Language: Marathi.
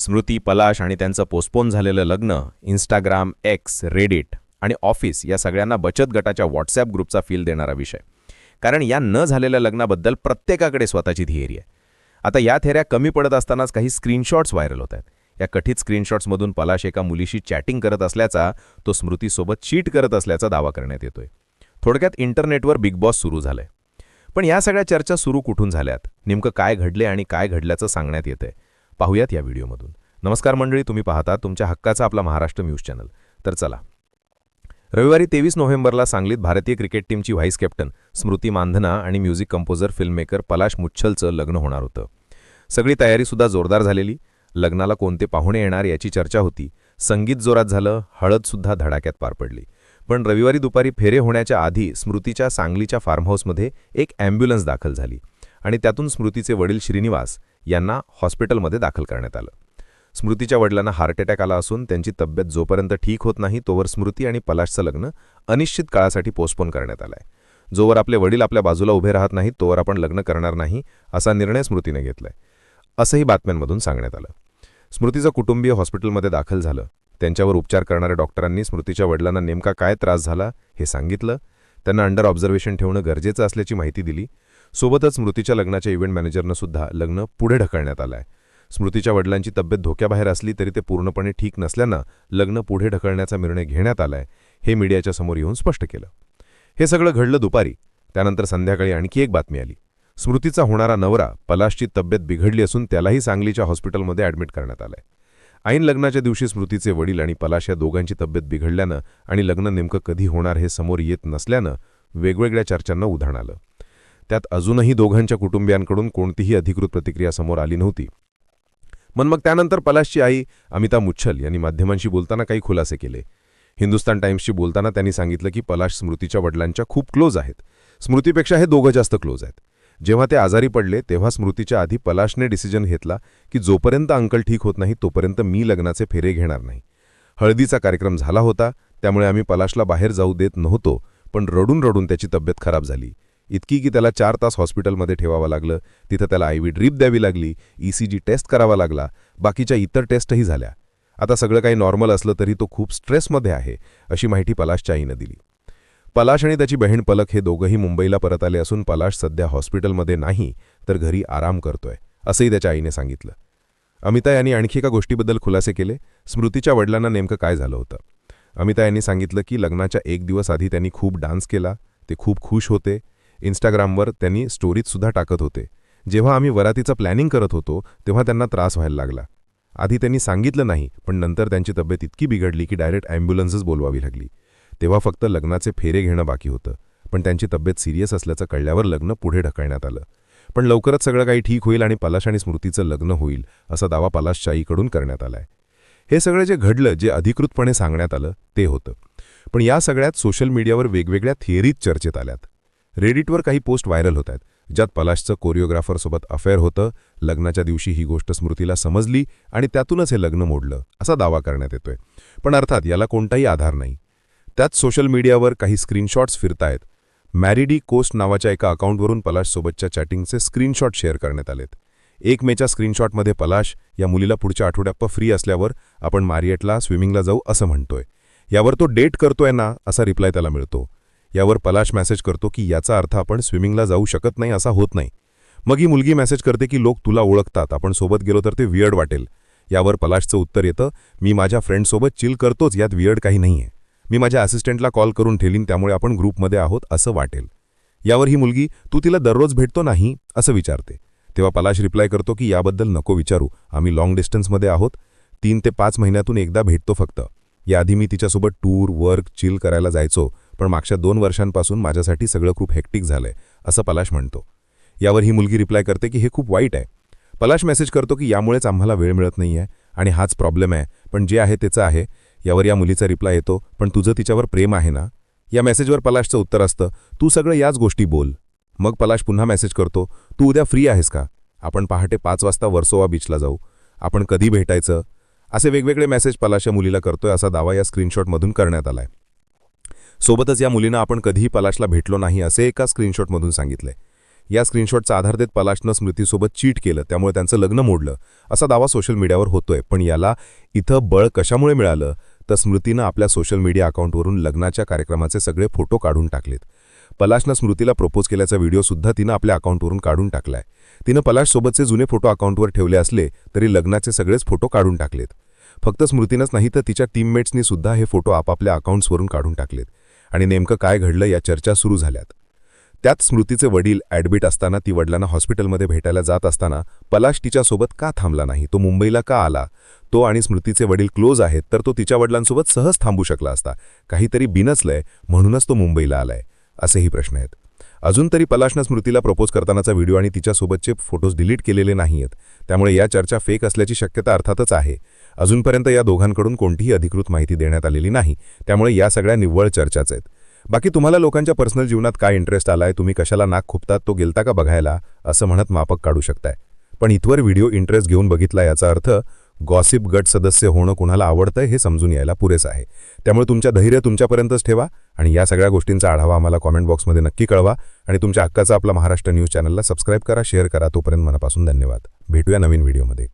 स्मृती पलाश आणि त्यांचं पोस्टपोन झालेलं लग्न इंस्टाग्राम एक्स रेडिट आणि ऑफिस या सगळ्यांना बचत गटाच्या व्हॉट्सॲप ग्रुपचा फील देणारा विषय. कारण या न झालेल्या लग्नाबद्दल प्रत्येकाकडे स्वतःची थिअरी आहे. आता या थेऱ्या कमी पडत असतानाच काही स्क्रीनशॉट्स व्हायरल होत आहेत. या कठीत स्क्रीनशॉट्समधून पलाश एका मुलीशी चॅटिंग करत असल्याचा तो स्मृतीसोबत चीट करत असल्याचा दावा करण्यात येतोय. थोडक्यात इंटरनेटवर बिग बॉस सुरू झालंय. पण या सगळ्या चर्चा सुरू कुठून झाल्यात? नेमकं काय घडले आणि काय घडल्याचं सांगण्यात येतंय. पाहूयात या व्हिडिओमधून. नमस्कार मंडळी तुम्ही पाहता तुमच्या हक्काचा आपला महाराष्ट्र न्यूज चॅनल. तर चला. रविवारी तेवीस नोव्हेंबरला सांगलीत भारतीय क्रिकेट टीमची व्हाईस कॅप्टन स्मृती मांधना आणि म्युझिक कंपोजर फिल्ममेकर पलाश मुच्छलचं लग्न होणार होतं. सगळी तयारीसुद्धा जोरदार झालेली. लग्नाला कोणते पाहुणे येणार याची चर्चा होती. संगीत जोरात झालं हळदसुद्धा धडाक्यात पार पडली. पण रविवारी दुपारी फेरे होण्याच्या आधी स्मृतीच्या सांगलीच्या फार्म हाऊसमध्ये एक ॲम्ब्युलन्स दाखल झाली आणि त्यातून स्मृतीचे वडील श्रीनिवास यांना हॉस्पिटलमध्ये दाखल करण्यात आलं. स्मृतीच्या वडिलांना हार्ट अटॅक आला असून त्यांची तब्येत जोपर्यंत ठीक होत नाही तोवर स्मृती आणि पलाशचं लग्न अनिश्चित काळासाठी पोस्टपोन करण्यात आलंय. जोवर आपले वडील आपल्या बाजूला उभे राहत नाहीत तोवर आपण लग्न करणार नाही असा निर्णय स्मृतीने घेतलाय. असंही बातम्यांमधून सांगण्यात आलं. स्मृतीचं कुटुंबीय हॉस्पिटलमध्ये दाखल झालं. त्यांच्यावर उपचार करणाऱ्या डॉक्टरांनी स्मृतीच्या वडिलांना नेमका काय त्रास झाला हे सांगितलं. त्यांना अंडर ऑब्झर्वेशन ठेवणं गरजेचं असल्याची माहिती दिली. सोबतच स्मृतीच्या लग्नाच्या इव्हेंट मॅनेजरनं सुद्धा लग्न पुढे ढकलण्यात आलंय. स्मृतीच्या वडिलांची तब्येत धोक्याबाहेर असली तरी ते पूर्णपणे ठीक नसल्यानं लग्न पुढे ढकलण्याचा निर्णय घेण्यात आलाय हे मीडियाच्या समोर येऊन स्पष्ट केलं. हे सगळं घडलं दुपारी. त्यानंतर संध्याकाळी आणखी एक बातमी आली. स्मृतीचा होणारा नवरा पलाशची तब्येत बिघडली असून त्यालाही सांगलीच्या हॉस्पिटलमध्ये ॲडमिट करण्यात आलंय. ऐन लग्नाच्या दिवशी स्मृतीचे वडील आणि पलाश या दोघांची तब्येत बिघडल्यानं आणि लग्न नेमकं कधी होणार हे समोर येत नसल्यानं वेगवेगळ्या चर्चांना उधाण आलं. त्यात अजूनही दोघांच्या कुटुंबियांकडून कोणतीही अधिकृत प्रतिक्रिया समोर आली नव्हती. मन मग त्यानंतर पलाशची आई अमिता मुच्छल यांनी माध्यमांशी बोलताना काही खुलासे केले. हिंदुस्तान टाइम्सशी बोलताना त्यांनी सांगितलं की पलाश स्मृतीच्या वडिलांच्या खूप क्लोज आहेत. स्मृतीपेक्षा हे दोघं जास्त क्लोज आहेत. जेव्हा ते आजारी पडले तेव्हा स्मृतीच्या आधी पलाशने डिसिजन घेतला की जोपर्यंत अंकल ठीक होत नाही तोपर्यंत मी लग्नाचे फेरे घेणार नाही. हळदीचा कार्यक्रम झाला होता त्यामुळे आम्ही पलाशला बाहेर जाऊ देत नव्हतो पण रडून रडून त्याची तब्येत खराब झाली. इतकी की त्याला चार तास हॉस्पिटलमध्ये ठेवावं लागलं. तिथं त्याला आयव्ही ड्रीप द्यावी लागली ईसीजी टेस्ट करावा लागला बाकीच्या इतर टेस्टही झाल्या. आता सगळं काही नॉर्मल असलं तरी तो खूप स्ट्रेसमध्ये आहे अशी माहिती पलाशच्या आईनं दिली. पलाश आणि त्याची बहीण पलक हे दोघंही मुंबईला परत आले असून पलाश सध्या हॉस्पिटलमध्ये नाही तर घरी आराम करतोय असंही त्याच्या आईने सांगितलं. अमिता यांनी आणखी एका गोष्टीबद्दल खुलासे केले स्मृतीच्या वडिलांना नेमकं काय झालं होतं? अमिता यांनी सांगितलं की लग्नाच्या एक दिवस आधी त्यांनी खूप डान्स केला ते खूप खुश होते इंस्टाग्रामवर त्यांनी स्टोरीजसुद्धा टाकत होते. जेव्हा आम्ही वरातीचं प्लॅनिंग करत होतो तेव्हा त्यांना त्रास व्हायला लागला. आधी त्यांनी सांगितलं नाही पण नंतर त्यांची तब्येत इतकी बिघडली की डायरेक्ट ॲम्ब्युलन्सच बोलवावी लागली. तेव्हा फक्त लग्नाचे फेरे घेणं बाकी होतं पण त्यांची तब्येत सिरियस असल्याचं कळल्यावर लग्न पुढे ढकलण्यात आलं. पण लवकरच सगळं काही ठीक होईल आणि पलाश आणि स्मृतीचं लग्न होईल असा दावा पलाशच्या आईकडून करण्यात आलाय. हे सगळं जे घडलं जे अधिकृतपणे सांगण्यात आलं ते होतं. पण या सगळ्यात सोशल मीडियावर वेगवेगळ्या थिअरीज चर्चेत आल्यात. रेडिटवर काही पोस्ट व्हायरल होत आहेत ज्यात पलाशचं कोरिओग्राफरसोबत अफेअर होतं लग्नाच्या दिवशी ही गोष्ट स्मृतीला समजली आणि त्यातूनच हे लग्न मोडलं असा दावा करण्यात येतोय. पण अर्थात याला कोणताही आधार नाही. त्यात सोशल मीडियावर काही स्क्रीनशॉट्स फिरतायत. मॅरिडी कोस्ट नावाच्या एका अकाउंटवरून पलाशसोबतच्या चॅटिंगचे स्क्रीनशॉट शेअर करण्यात आलेत. एक मेच्या स्क्रीनशॉटमध्ये पलाश या मुलीला पुढच्या आठवड्याप्प फ्री असल्यावर आपण मारिएटला स्विमिंगला जाऊ असं म्हणतोय. यावर तो डेट करतोय ना असा रिप्लाय त्याला मिळतो. यावर पलाश मेसेज करतो की याचा अर्थ आपण स्विमिंगला जाऊ शकत नाही असा होत नाही. मग ही मुलगी मेसेज करते की लोक तुला ओळखतात. आपण सोबत गेलो तर ते वियर्ड वाटेल. यावर पलाशचं उत्तर येतं मी माझ्या फ्रेंडसोबत चिल करतोच. यात वियर्ड काही नाहीये. मी माझ्या असिस्टंटला कॉल करून ठेलीन. त्यामुळे आपण ग्रुपमध्ये आहोत असं वाटेल. यावर ही मुलगी तू तिला दररोज भेटतो नाही? असं विचारते. तेव्हा पलाश रिप्लाय करतो की याबद्दल नको विचारू. आम्ही लाँग डिस्टन्समध्ये आहोत. तीन ते पाच महिन्यातून एकदा भेटतो फक्त. याआधी मी तिच्यासोबत टूर वर्क चिल करायला जायचो. पण मागच्या दोन वर्षांपासून माझ्यासाठी सगळं खूप हेक्टिक झालंय असं पलाश म्हणतो. यावर ही मुलगी रिप्लाय करते की हे खूप वाईट आहे. पलाश मेसेज करतो की यामुळेच आम्हाला वेळ मिळत नाही आहे आणि हाच प्रॉब्लेम आहे पण जे आहे त्याचं आहे. यावर या मुलीचा रिप्लाय येतो पण तुझं तिच्यावर प्रेम आहे ना? या मेसेजवर पलाशचं उत्तर असतं तू सगळं याच गोष्टी बोल. मग पलाश पुन्हा मेसेज करतो तू उद्या फ्री आहेस का? आपण पहाटे पाच वाजता वर्सोवा बीचला जाऊ. आपण कधी भेटायचं? असे वेगवेगळे मेसेज पलाश या मुलीला करतोय असा दावा या स्क्रीनशॉटमधून करण्यात आलाय. सोबतच या मुलीनं आपण कधीही पलाशला भेटलो नाही असे एका स्क्रीनशॉटमधून सांगितलंय या स्क्रीनशॉटचा आधार देत पलाशनं स्मृतीसोबत चीट केलं त्यामुळे त्यांचं लग्न मोडलं. असा दावा सोशल मीडियावर होतोय पण याला इथं बळ कशामुळे मिळालं? तर स्मृतीनं आपल्या सोशल मीडिया अकाउंटवरून लग्नाच्या कार्यक्रमाचे सगळे फोटो काढून टाकलेत. पलाशनं स्मृतीला प्रपोज केल्याचा व्हिडिओसुद्धा तिनं आपल्या अकाउंटवरून काढून टाकलाय. तिनं पलाशसोबतचे जुने फोटो अकाउंटवर ठेवले असले तरी लग्नाचे सगळेच फोटो काढून टाकलेत. फक्त स्मृतीनंच नाही तर तिच्या टीममेट्सनी सुद्धा हे फोटो आपापल्या अकाउंट्सवरून काढून टाकलेत. आणि नेमकं काय घडलं या चर्चा सुरू झाल्यात. त्यात स्मृतीचे वडील ॲडमिट असताना ती वडिलांना हॉस्पिटलमध्ये भेटायला जात असताना पलाश तिच्यासोबत का थांबला नाही? तो मुंबईला का आला? तो आणि स्मृतीचे वडील क्लोज आहेत तर तो तिच्या वडिलांसोबत सहज थांबू शकला असता. काहीतरी बिनचलंय म्हणूनच तो मुंबईला आलाय असेही प्रश्न आहेत. अजून तरी पलाशनं स्मृतीला प्रपोज करतानाचा व्हिडिओ आणि तिच्यासोबतचे फोटोज डिलीट केलेले नाहीयेत. त्यामुळे या चर्चा फेक असल्याची शक्यता अर्थातच आहे. अजूनपर्यंत या दोघांकडून कोणतीही अधिकृत माहिती देण्यात आलेली नाही. त्यामुळे या सगळ्या निव्वळ चर्चाच आहेत. बाकी तुम्हाला लोकांच्या पर्सनल जीवनात काय इंटरेस्ट आलाय तुम्ही कशाला नाक खुपतात तो गेलता का बघायला असं म्हणत मापक काढू शकताय. पण इथवर व्हिडिओ इंटरेस्ट घेऊन बघितला याचा अर्थ गॉसिप गट सदस्य होणं कुणाला आवडतंय हे समजून यायला पुरेसं आहे. त्यामुळे तुमच्या धैर्य तुमच्यापर्यंतच ठेवा आणि या सगळ्या गोष्टींचा आढावा आम्हाला कॉमेंट बॉक्समध्ये नक्की कळवा आणि तुमच्या हक्काचा आपला महाराष्ट्र न्यूज चॅनलला सबस्क्राईब करा शेअर करा. तोपर्यंत मनापासून धन्यवाद. भेटूया नवीन व्हिडिओमध्ये